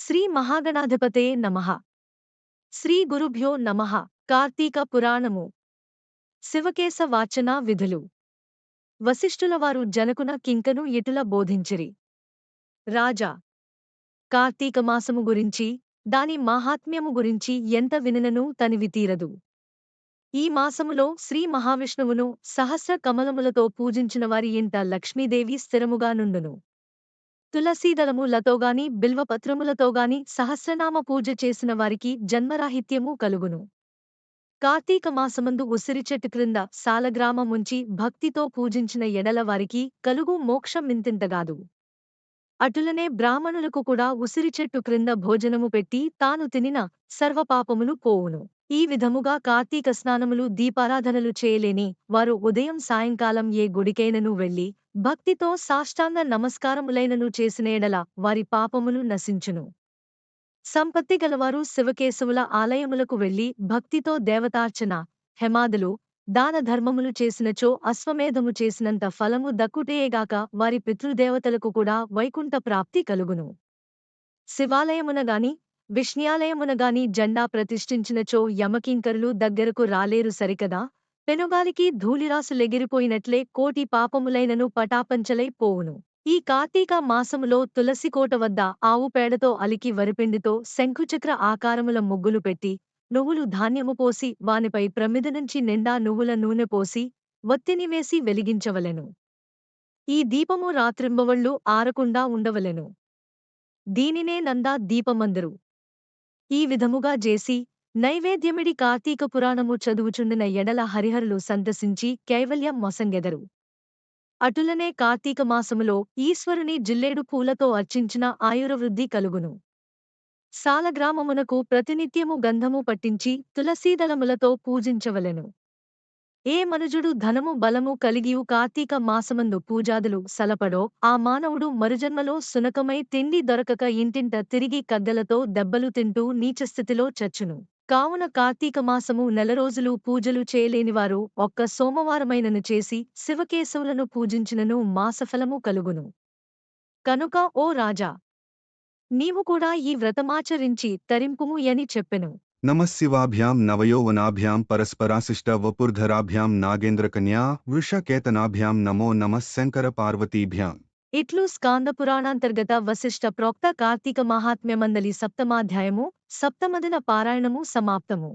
శ్రీ మహాగణాధిపతే నమ. శ్రీ గురుభ్యో నమః. కార్తీక పురాణము. శివకేశ వాచన విధులు. వశిష్ఠులవారు జనకున కింకను ఇటుల బోధించిరి. రాజా! కార్తీక మాసము గురించి దాని మాహాత్మ్యము గురించి ఎంత విననను తనివి తీరదు. ఈ మాసములో శ్రీ మహావిష్ణువును సహస్ర కమలములతో పూజించిన వారి ఇంట లక్ష్మీదేవి స్థిరముగా తులసీదళములతోగాని తులసీదళము బిల్వపత్రములతోగాని సహస్రనామ పూజ చేసిన వారికి జన్మరాహిత్యము కలుగును. కార్తీక మాసమందు ఉసిరి చెట్టు క్రింద సాలగ్రామముంచి భక్తితో పూజించిన ఎడల వారికి కలుగు మోక్షం మింతింతగాదు అటులనే బ్రాహ్మణులకు కూడా ఉసిరి చెట్టు క్రింద భోజనము పెట్టి తాను తినిన సర్వపాపములు పోవును. ఈ విధముగా కార్తీక స్నానములు దీపారాధనలు చేయలేని వారు ఉదయం సాయంకాలం ఏ గుడికైనను వెళ్ళి భక్తితో సాష్టాంగ నమస్కారములైనను చేసినేడల వారి పాపములు నశించును. సంపత్తి గలవారు శివకేశవుల ఆలయములకు వెళ్ళి భక్తితో దేవతార్చన హెమాదులు దాన ధర్మములు చేసినచో అశ్వమేధము చేసినంత ఫలము దక్కుటేయేగాక వారి పితృదేవతలకు కూడా వైకుంఠ ప్రాప్తి కలుగును. శివాలయమునగాని విష్ణ్యాలయమునగాని జెండా ప్రతిష్ఠించినచో యమకింకరులు దగ్గరకు రాలేరు సరికదా? పెనుగాలికి ధూళిరాసులెగిరిపోయినట్లే కోటి పాపములైనను పటాపంచలై పోవును. ఈ కార్తీక మాసములో తులసికోట వద్ద ఆవు పేడతో అలికి వరిపిండితో శంఖుచక్ర ఆకారముల ముగ్గులు పెట్టి నువ్వులు ధాన్యము పోసి వానిపై ప్రమిద నుంచి నిండా నువ్వుల నూనె పోసి వత్తిని వేసి వెలిగించవలెను. ఈ దీపము రాత్రింబవళ్ళు ఆరకుండా ఉండవలెను. దీనినే నందా దీపమందరు. ఈ విధముగా చేసి నైవేద్యమిడి కార్తీక పురాణము చదువుచుండిన ఎడల హరిహరులు సందర్శించి కైవల్యం మొసంగెదరు. అటులనే కార్తీక మాసములో ఈశ్వరుని జిల్లేడు పూలతో అర్చించిన ఆయురవృద్ధి కలుగును. సాలగ్రామమునకు ప్రతినిత్యము గంధము పట్టించి తులసీదళములతో పూజించవలెను. ఏ మనుజుడు ధనము బలము కలిగియు కార్తీక మాసమందు పూజాదులు సలపడో ఆ మానవుడు మరుజన్మలో సునకమై తిండి దొరకక ఇంటింట తిరిగి కద్దలతో దెబ్బలు తింటూ నీచస్థితిలో చచ్చును. కావున కార్తీక మాసము నెల రోజులు పూజలు చేయలేనివారు ఒక్క సోమవారమైనను చేసి శివకేశవులను పూజించినను మాసఫలము కలుగును. కనుక ఓ రాజా నీవు కూడా ఈ వ్రతమాచరించి తరింపుము అని చెప్పెను. నమశివాభ్యాం నవయోవనాభ్యాం పరస్పరాశిష్ట వపుర్ధరాభ్యాం నాగేంద్రకన్యా వృషకేతనాభ్యాం నమో నమః శంకర పార్వతీభ్యాం ఇట్లు స్కాంద పురాణాంతర్గత వశిష్ట ప్రోక్త కార్తీక మహాత్మ్యమందలి సప్తమాధ్యాయము సప్తమదిన పారాయణము సమాప్తము